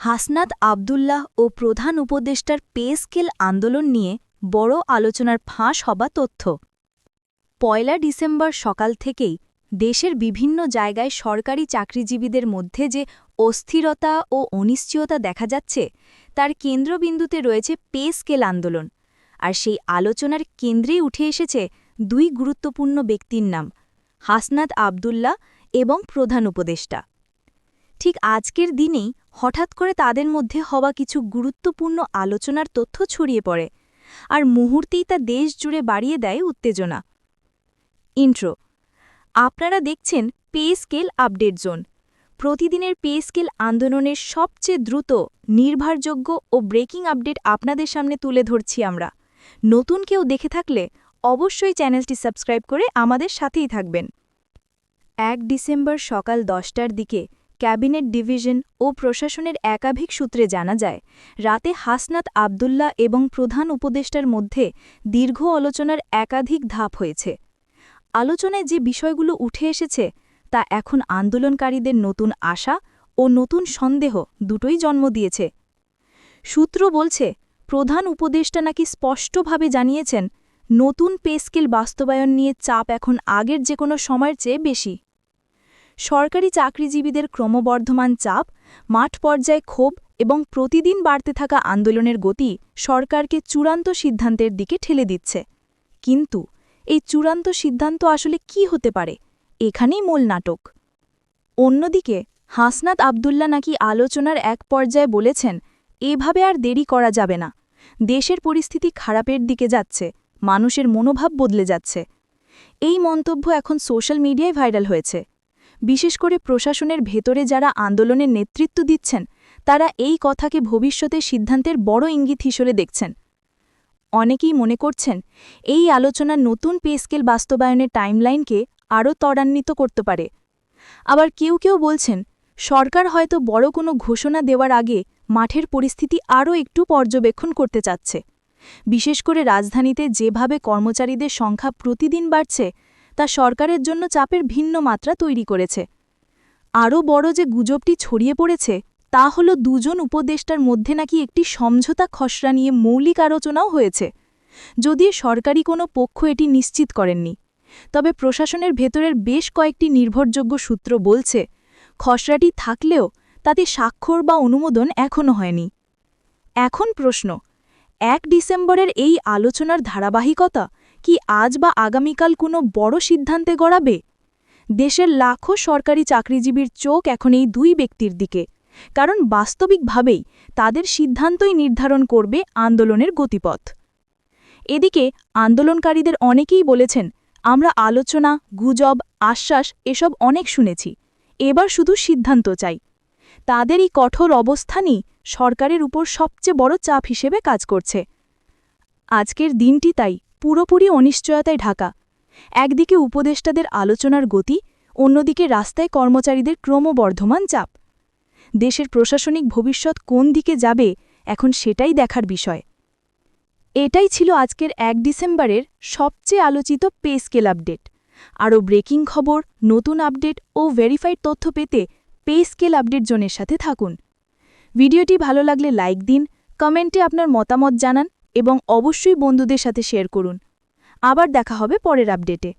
হাসনাত আবদুল্লাহ ও প্রধান উপদেষ্টার pay scale আন্দোলন নিয়ে বড় আলোচনার ফাঁস হবা তথ্য। পয়লা ডিসেম্বর সকাল থেকেই দেশের বিভিন্ন জায়গায় সরকারি চাকরিজীবীদের মধ্যে যে অস্থিরতা ও অনিশ্চয়তা দেখা যাচ্ছে, তার কেন্দ্রবিন্দুতে রয়েছে পে স্কেল আন্দোলন। আর সেই আলোচনার কেন্দ্রেই উঠে এসেছে দুই গুরুত্বপূর্ণ ব্যক্তির নাম, হাসনাত আবদুল্লাহ এবং প্রধান উপদেষ্টা। ঠিক আজকের দিনেই হঠাৎ করে তাদের মধ্যে হওয়া কিছু গুরুত্বপূর্ণ আলোচনার তথ্য ছড়িয়ে পড়ে, আর মুহূর্তেই তা দেশ জুড়ে বাড়িয়ে দেয় উত্তেজনা। ইন্ট্রো, আপনারা দেখছেন পে স্কেল আপডেট জোন। প্রতিদিনের পে স্কেল আন্দোলনের সবচেয়ে দ্রুত, নির্ভরযোগ্য ও ব্রেকিং আপডেট আপনাদের সামনে তুলে ধরছি আমরা। নতুন কেউ দেখে থাকলে অবশ্যই চ্যানেলটি সাবস্ক্রাইব করে আমাদের সাথেই থাকবেন। এক ডিসেম্বর সকাল দশটার দিকে ক্যাবিনেট ডিভিশন ও প্রশাসনের একাধিক সূত্রে জানা যায়, রাতে হাসনাত আবদুল্লাহ এবং প্রধান উপদেষ্টার মধ্যে দীর্ঘ আলোচনার একাধিক ধাপ হয়েছে। আলোচনায় যে বিষয়গুলো উঠে এসেছে, তা এখন আন্দোলনকারীদের নতুন আশা ও নতুন সন্দেহ দুটোই জন্ম দিয়েছে। সূত্র বলছে, প্রধান উপদেষ্টা নাকি স্পষ্টভাবে জানিয়েছেন, নতুন পে স্কেল বাস্তবায়ন নিয়ে চাপ এখন আগের যে কোনো সময়ের চেয়ে বেশি। সরকারি চাকরিজীবীদের ক্রমবর্ধমান চাপ, মাঠ পর্যায়ে ক্ষোভ এবং প্রতিদিন বাড়তে থাকা আন্দোলনের গতি সরকারকে চূড়ান্ত সিদ্ধান্তের দিকে ঠেলে দিচ্ছে। কিন্তু এই চূড়ান্ত সিদ্ধান্ত আসলে কি হতে পারে? এখানেই মূল নাটক। অন্যদিকে, হাসনাত আবদুল্লা নাকি আলোচনার এক পর্যায়ে বলেছেন, এভাবে আর দেরি করা যাবে না। দেশের পরিস্থিতি খারাপের দিকে যাচ্ছে, মানুষের মনোভাব বদলে যাচ্ছে। এই মন্তব্য এখন সোশ্যাল মিডিয়ায় ভাইরাল হয়েছে। বিশেষ করে প্রশাসনের ভেতরে যারা আন্দোলনের নেতৃত্ব দিচ্ছেন, তারা এই কথাকে ভবিষ্যতে সিদ্ধান্তের বড় ইঙ্গিত হিসেবে দেখছেন। অনেকেই মনে করছেন, এই আলোচনা নতুন পে স্কেল বাস্তবায়নের টাইমলাইনকে আরও ত্বরান্বিত করতে পারে। আবার কেউ কেউ বলছেন, সরকার হয়তো বড় কোনো ঘোষণা দেওয়ার আগে মাঠের পরিস্থিতি আরও একটু পর্যবেক্ষণ করতে চাচ্ছে। বিশেষ করে রাজধানীতে যেভাবে কর্মচারীদের সংখ্যা প্রতিদিন বাড়ছে তা সরকারের জন্য চাপের ভিন্ন মাত্রা তৈরি করেছে। আরও বড় যে গুজবটি ছড়িয়ে পড়েছে, তা হল দুজন উপদেষ্টার মধ্যে নাকি একটি সমঝোতা খসড়া নিয়ে মৌলিক আলোচনাও হয়েছে। যদিও সরকারি কোনো পক্ষ এটি নিশ্চিত করেননি, তবে প্রশাসনের ভেতরের বেশ কয়েকটি নির্ভরযোগ্য সূত্র বলছে, খসড়াটি থাকলেও তাতে স্বাক্ষর বা অনুমোদন এখনও হয়নি। এখন প্রশ্ন, এক ডিসেম্বরের এই আলোচনার ধারাবাহিকতা কি আজ বা আগামীকাল কোনো বড় সিদ্ধান্তে গড়াবে? দেশের লাখো সরকারি চাকরিজীবীর চোখ এখন এই দুই ব্যক্তির দিকে। কারণ বাস্তবিকভাবেই তাদের সিদ্ধান্তই নির্ধারণ করবে আন্দোলনের গতিপথ। এদিকে আন্দোলনকারীদের অনেকেই বলেছেন, আমরা আলোচনা, গুজব, আশ্বাস এসব অনেক শুনেছি, এবার শুধু সিদ্ধান্ত চাই। তাদেরই কঠোর অবস্থানই সরকারের উপর সবচেয়ে বড় চাপ হিসেবে কাজ করছে। আজকের দিনটি তাই। পুরোপুরি অনিশ্চয়তায় ঢাকা। একদিকে উপদেষ্টাদের আলোচনার গতি, অন্যদিকে রাস্তায় কর্মচারীদের ক্রমবর্ধমান চাপ। দেশের প্রশাসনিক ভবিষ্যৎ কোন দিকে যাবে, এখন সেটাই দেখার বিষয়। এটাই ছিল আজকের এক ডিসেম্বরের সবচেয়ে আলোচিত পে স্কেল আপডেট। আরও ব্রেকিং খবর, নতুন আপডেট ও ভেরিফাইড তথ্য পেতে পে স্কেল আপডেট জোনের সাথে থাকুন। ভিডিওটি ভালো লাগলে লাইক দিন, কমেন্টে আপনার মতামত জানান। এবং অবশ্যই বন্ধুদের সাথে শেয়ার করুন। আবার দেখা হবে পরের আপডেটে।